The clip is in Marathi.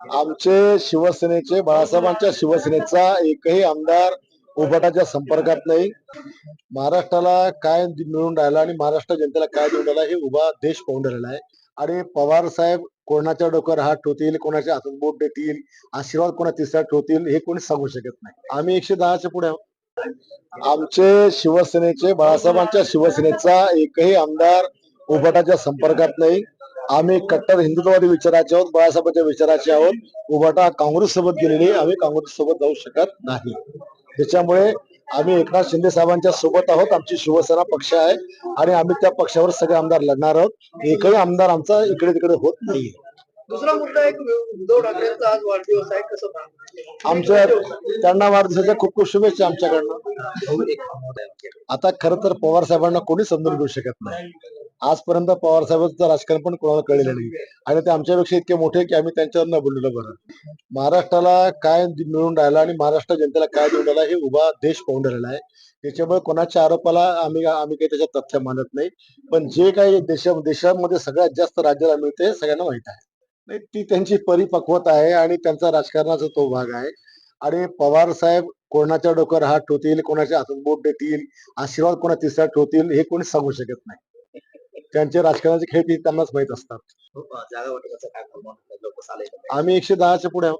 आमचे शिवसेनेचे बाळासाहेबांच्या शिवसेनेचा एकही आमदार उभाटाच्या संपर्कात नाही. महाराष्ट्राला काय मिळून राहिला आणि महाराष्ट्र जनतेला काय मिळून राहिला हे उभा देश पाहून राहिला आहे. आणि पवार साहेब कोणाच्या डोक्यावर हात ठेवतील कोणाच्या हातात बोट देतील आशीर्वाद कोणा तिसऱ्या ठेवतील हे कोणी सांगू शकत नाही. आम्ही एकशे दहाच्या पुढे आहोत. आमचे शिवसेनेचे बाळासाहेबांच्या शिवसेनेचा एकही आमदार उभाटाच्या संपर्कात नाही. आम्ही कट्टर हिंदुत्ववादी विचाराचे आहोत बाळासाहेबांच्या विचाराचे आहोत. उभाटा काँग्रेस सोबत गेलेली आम्ही काँग्रेस सोबत जाऊ शकत नाही. त्याच्यामुळे आम्ही एकनाथ शिंदे साहेबांच्या सोबत आहोत. आमची शिवसेना पक्ष आहे आणि आम्ही त्या पक्षावर सगळे आमदार लढणार आहोत. एकही आमदार आमचा इकडे तिकडे होत नाही. दुसरा मुद्दा एक उद्धव ठाकरेंचा आज वाढदिवस आहे. कसं? आमच्या त्यांना वाढदिवसाच्या खूप खूप शुभेच्छा आमच्याकडनं. आता खर तर पवार साहेबांना कोणी समजून घेऊ शकत नाही. आजपर्यंत पवार साहेबांचं राजकारण पण कोणाला कळलेलं नाही. आणि ते आमच्यापेक्षा इतके मोठे की आम्ही त्यांच्यावर न बोललेलं बरं. महाराष्ट्राला काय मिळून राहिला आणि महाराष्ट्र जनतेला काय मिळून राहिला हे उभा देश पाहून राहिला आहे. त्याच्यामुळे कोणाच्या आरोपाला आम्ही आम्ही काही त्याच्यात तथ्य मानत नाही. पण जे काही देशा देशामध्ये सगळ्यात जास्त राज्याला मिळते सगळ्यांना माहीत आहे. नाही ती त्यांची परिपक्वता आहे आणि त्यांचा राजकारणाचा तो भाग आहे. आणि पवार साहेब कोणाच्या डोक्यावर हात ठेवतील कोणाच्या हातात बोट देतील आशीर्वाद कोणा तिसऱ्या ठेवतील हे कोणी सांगू शकत नाही. त्यांचे राजकारणाचे खेळ त्यांनाच माहीत असतात. आले आम्ही एकशे दहाच्या पुढे आहोत.